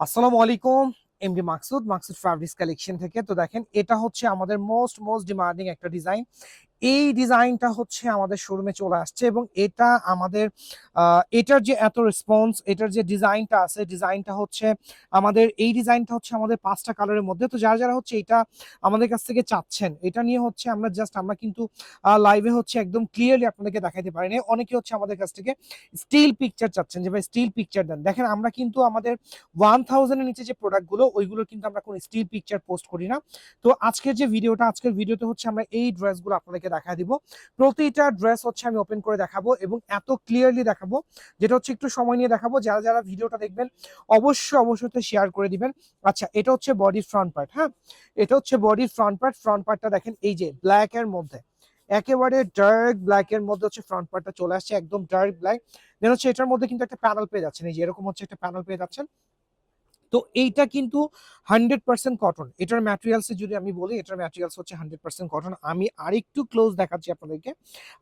আসসালামু আলাইকুম MD Maksud Maksud fabrics collection থেকে। তো দেখেন, এটা হচ্ছে আমাদের মোস্ট মোস্ট ডিমান্ডিং একটা ডিজাইন এই ডিজাইনটা হচ্ছে আমাদের শোরুমে চলে আসছে এবং এটা আমাদের এটার যে এত রেসপন্স এটার যে ডিজাইনটা আছে, ডিজাইনটা হচ্ছে আমাদের, এই ডিজাইনটা হচ্ছে আমাদের পাঁচটা কালারের মধ্যে। তো যারা যারা হচ্ছে এটা আমাদের কাছ থেকে চাচ্ছেন, এটা নিয়ে হচ্ছে আমরা জাস্ট আমরা কিন্তু লাইভে হচ্ছে একদম ক্লিয়ারলি আপনাদেরকে দেখাতে পারিনি। অনেকে হচ্ছে আমাদের কাছ থেকে স্টিল পিকচার চাচ্ছেন যে, ভাই স্টিল পিকচার দেন। দেখেন, আমরা কিন্তু আমাদের ওয়ান থাউজেন্ডের নিচে যে প্রোডাক্টগুলো ওইগুলো কিন্তু আমরা কোনো স্টিল পিকচার পোস্ট করি না। তো আজকের যে ভিডিওটা আজকের ভিডিওতে হচ্ছে আমরা এই ড্রেসগুলো আপনাদেরকে দেখা দিব। প্রতিটা ড্রেস হচ্ছে আমি ওপেন করে দেখাবো এবং এত ক্লিয়ারলি দেখাবো, যেটা হচ্ছে একটু সময় নিয়ে দেখাবো। যারা যারা ভিডিওটা দেখবেন, অবশ্যই অবশ্যই শেয়ার করে দিবেন। আচ্ছা এটা হচ্ছে বডির ফ্রন্ট পার্ট হ্যাঁ? এটা হচ্ছে বডির ফ্রন্ট পার্ট ফ্রন্ট পার্টটা দেখেন, এই যে ব্ল্যাক এর মধ্যে। একেবারে ডার্ক ব্ল্যাক এর মধ্যে হচ্ছে ফ্রন্ট পার্টটা চলে আসছে, একদম ডার্ক ব্ল্যাক দেন হচ্ছে এটার মধ্যে কিন্তু একটা প্যানেল পেয়ে যাচ্ছেন। এই যে এরকম হচ্ছে একটা প্যানেল পেয়ে যাচ্ছেন। তো এইটা কিন্তু হান্ড্রেড পার্সেন্ট কটন এটার ম্যাটেরিয়ালস যদি আমি বলি, এটার ম্যাটেরিয়ালস হচ্ছে হান্ড্রেড পার্সেন্ট কটন আমি আরেকটু ক্লোজ দেখাচ্ছি আপনাদেরকে।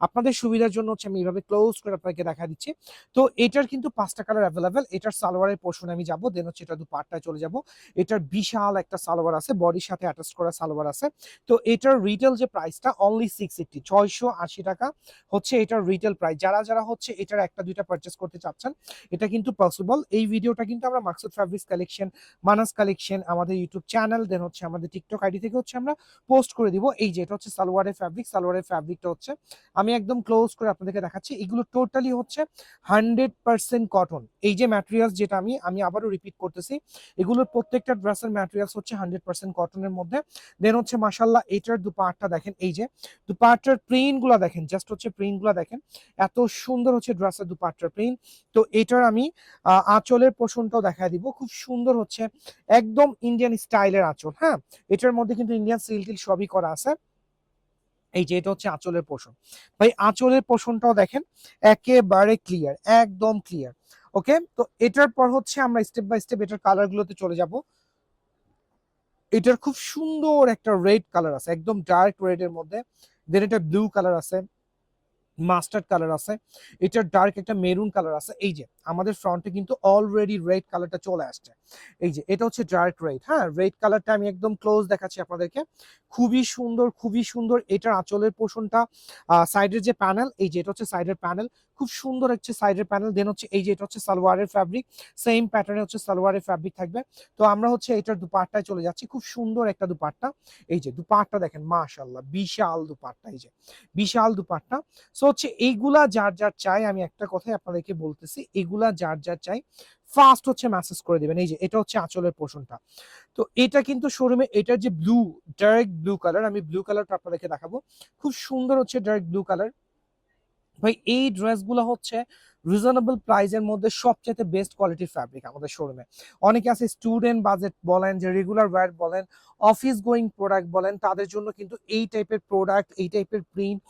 আপনাদের সুবিধার জন্য হচ্ছে আমি এইভাবে ক্লোজ করে আপনাদেরকে দেখা দিচ্ছি। তো এটার কিন্তু পাঁচটা কালার অ্যাভেলেবেল এটার সালোয়ারের পোর্শন আমি যাব দেন হচ্ছে এটা দু পার্টটায় চলে যাব। এটার বিশাল একটা সালোয়ার আছে বডির সাথে অ্যাটাচ করা সালোয়ার আছে। তো এটার রিটেল যে প্রাইসটা অনলি সিক্স এইটটি ছয়শো আশি টাকা হচ্ছে এটার রিটেল প্রাইস যারা যারা হচ্ছে এটার একটা, দুইটা পারচেস করতে চাচ্ছেন, এটা কিন্তু পসিবল এই ভিডিওটা কিন্তু আমরা Maksud fabrics collection Manas collection আমাদের ইউটিউব চ্যানেল দেন হচ্ছে আমাদের টিকটক আইডি থেকে হচ্ছে আমরা পোস্ট করে দিব। এই যে এটা হচ্ছে সালোয়ারের ফ্যাব্রিক সালোয়ারের ফ্যাব্রিকটা হচ্ছে। আমি একদম ক্লোজ করে আপনাদেরকে দেখাচ্ছি, এগুলো টোটালি হচ্ছে হান্ড্রেড পার্সেন্ট কটন এই যে ম্যাটেরিয়ালস যেটা আমি আমি আবারও রিপিট করতেছি, এগুলোর প্রত্যেকটা ড্রেসের ম্যাটেরিয়ালস হচ্ছে হান্ড্রেড পার্সেন্ট কটনের মধ্যে। দেন হচ্ছে মাসাল্লাহ এটার দুপাটটা দেখেন, এই যে দুপাটটার প্রিন্টগুলা দেখেন জাস্ট হচ্ছে প্রিন্টগুলা দেখেন, এত সুন্দর হচ্ছে ড্রেসের দুপাটটার প্রিন্ট তো এটার আমি আঁচলের পোষণটাও দেখা দিব, খুব সুন্দর হচ্ছে একদম ইন্ডিয়ান স্টাইলের আঁচল হ্যাঁ? এটার মধ্যে কিন্তু ইন্ডিয়ান সিল টিল সবই করা আছে। এই যে এটা হচ্ছে আঁচলের পোষণ। ভাই, আঁচলের পোষণটাও দেখেন, একেবারে ক্লিয়ার একদম ক্লিয়ার ওকে তো এটার পর হচ্ছে আমরা স্টেপ বাই স্টেপ এটার কালার গুলোতে চলে যাব। এটার খুব সুন্দর একটা রেড কালার আছে, একদম ডার্ক রেড এর মধ্যে। দেন এটা ব্লু কালার আছে। মাস্টার্ড কালার আছে, এটার ডার্ক একটা মেরুন কালার আছে, এই যে আমাদের ফ্রন্টে কিন্তু অলরেডি রেড কালারটা চলে আসছে, এই যে এটা হচ্ছে ডার্ক রেড হ্যাঁ রেড কালারটা আমি একদম ক্লোজ দেখাচ্ছি আপনাদেরকে, খুবই সুন্দর খুবই সুন্দর, এটার আঁচলের পোষণটা সাইডের যে প্যানেল এই যে এটা হচ্ছে সাইডের প্যানেল খুব সুন্দর হচ্ছে সাইডের প্যানেল দেন হচ্ছে এই যে এটা হচ্ছে সালোয়ারের ফ্যাব্রিক সেম প্যাটার্নে হচ্ছে সালোয়ারের ফ্যাব্রিক থাকবে। তো আমরা হচ্ছে এটার দুপাট্টায় চলে যাচ্ছি, খুব সুন্দর একটা দুপাট্টা। এই যে দুপাট্টা দেখেন মাশাল্লাহ বিশাল দুপাট্টা, এই যে বিশাল দুপাট্টা। সো হচ্ছে এইগুলা যার যার চাই, আমি একটা কথাই আপনাদেরকে বলতেছি, এগুলা যার যার চাই ফার্স্ট হচ্ছে মেসেজ করে দিবেন। এই যে এটা হচ্ছে আঁচলের পোষণটা। তো এটা কিন্তু শোরুমে এটার যে ব্লু ডার্ক ব্লু কালার আমি ব্লু কালারটা আপনাদেরকে দেখাবো। খুব সুন্দর হচ্ছে ডার্ক ব্লু কালার ভাই এই ড্রেসগুলো হচ্ছে রিজনেবল প্রাইসের মধ্যে সবচেয়ে বেস্ট কোয়ালিটির ফ্যাব্রিক আমাদের শোরুমে অনেকে আছে স্টুডেন্ট বাজেট বলেন, যে রেগুলার ওয়্যার বলেন অফিস গোয়িং প্রোডাক্ট বলেন, তাদের জন্য কিন্তু এই টাইপের প্রোডাক্ট এই টাইপের প্রিন্ট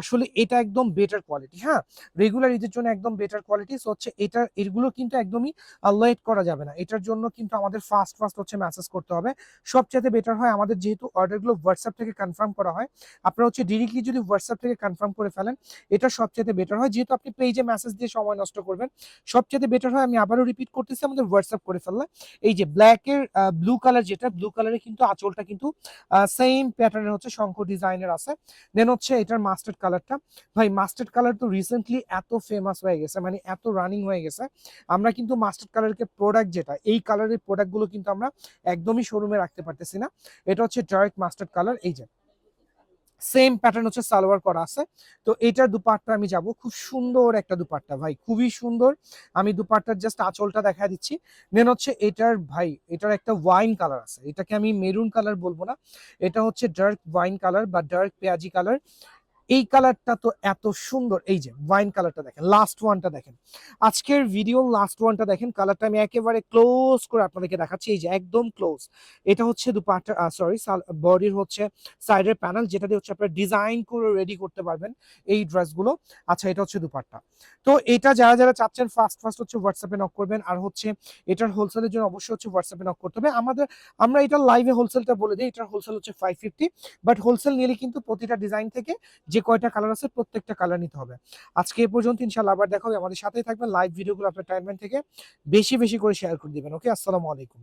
আসলে এটা একদম বেটার কোয়ালিটি হ্যাঁ? রেগুলার ঈদের জন্য একদম বেটার কোয়ালিটি হচ্ছে এটা, এগুলো কিন্তু একদমই লেট করা যাবে না। এটার জন্য কিন্তু আমাদের ফাস্ট ফাস্ট হচ্ছে মেসেজ করতে হবে। সবচেয়ে বেটার হয় আমাদের যেহেতু অর্ডারগুলো হোয়াটসঅ্যাপ থেকে কনফার্ম করা হয়। আপনারা হচ্ছে ডিরেক্টলি যদি হোয়াটসঅ্যাপ থেকে কনফার্ম করে ফেলেন, এটা সবচেয়ে বেটার হয়। যেহেতু আপনি পেজে মেসেজ দিয়ে সময় নষ্ট করবেন। সবচেয়ে বেটার হয়, আমি আবারও রিপিট করতেছি, আমাদের হোয়াটসঅ্যাপ করে ফেললে এই যে ব্ল্যাকের ব্লু কালার যেটা ব্লু কালারে কিন্তু আঁচলটা কিন্তু সেম প্যাটার্নের হচ্ছে শঙ্খ ডিজাইনের আছে। দেন হচ্ছে এটার মাস্টার্ড কালারটা ভাই মাস্টার্ড কালার তো রিসেন্টলি এত ফেমাস হয়ে গেছে মানে এত রানিং হয়ে গেছে। আমরা কিন্তু মাস্টার্ড কালারকে প্রোডাক্ট যেটা, এই কালারের প্রোডাক্টগুলো কিন্তু আমরা একদমই শোরুমে রাখতে পারতেছি না। এটা হচ্ছে ডার্ক মাস্টার্ড কালার এই যে। সেম প্যাটার্ন হচ্ছে সালোয়ার করা আছে। তো এটার দুপাট্টা আমি যাব। খুব সুন্দর একটা দুপাট্টা ভাই, খুবই সুন্দর। আমি দুপাট্টার জাস্ট আঁচলটা দেখা দিচ্ছি। দেন হচ্ছে এটার ভাই, এটার একটা ওয়াইন কালার আছে। এটাকে আমি মেরুন কালার বলব না। এটা হচ্ছে ডার্ক ওয়াইন কালার বা ডার্ক পেঁয়াজি কালার এই কালারটা তো এত সুন্দর। এই যে ওয়াইন কালারটা দেখেন লাস্ট ওয়ানটা দেখেন। আজকের ভিডিও লাস্ট ওয়ানটা দেখেন কালারটা আমি একেবারে ক্লোজ করে আপনাদেরকে দেখাচ্ছি। এই যে একদম ক্লোজ এটা হচ্ছে দুপাট্টা সরি বডির হচ্ছে সাইডের প্যানেল যেটা দিয়ে হচ্ছে আপনারা ডিজাইন করে রেডি করতে পারবেন এই ড্রেসগুলো আচ্ছা এটা হচ্ছে দুপাট্টা। তো এটা যারা যারা চাচ্ছেন ফার্স্ট ফার্স্ট হচ্ছে হোয়াটসঅ্যাপে নক করবেন। আর হচ্ছে এটার হোলসেলের জন্য অবশ্যই হচ্ছে হোয়াটসঅ্যাপে নক করতে হবে। আমাদের, আমরা এটা লাইভে হোলসেলটা বলে দিই, এটার হোলসেল হচ্ছে ফাইভ ফিফটি বাট হোলসেল নিলে কিন্তু প্রতিটা ডিজাইন থেকে যে কয়টা কালার আছে, প্রত্যেকটা কালার নিতে হবে। আজকে এ পর্যন্ত ইনশাল্লাহ আবার দেখা হবে। আমাদের সাথেই থাকবেন লাইভ ভিডিওগুলো আপনার টাইমলাইন থেকে বেশি বেশি করে শেয়ার করে দিবেন। ওকে আসসালামু আলাইকুম।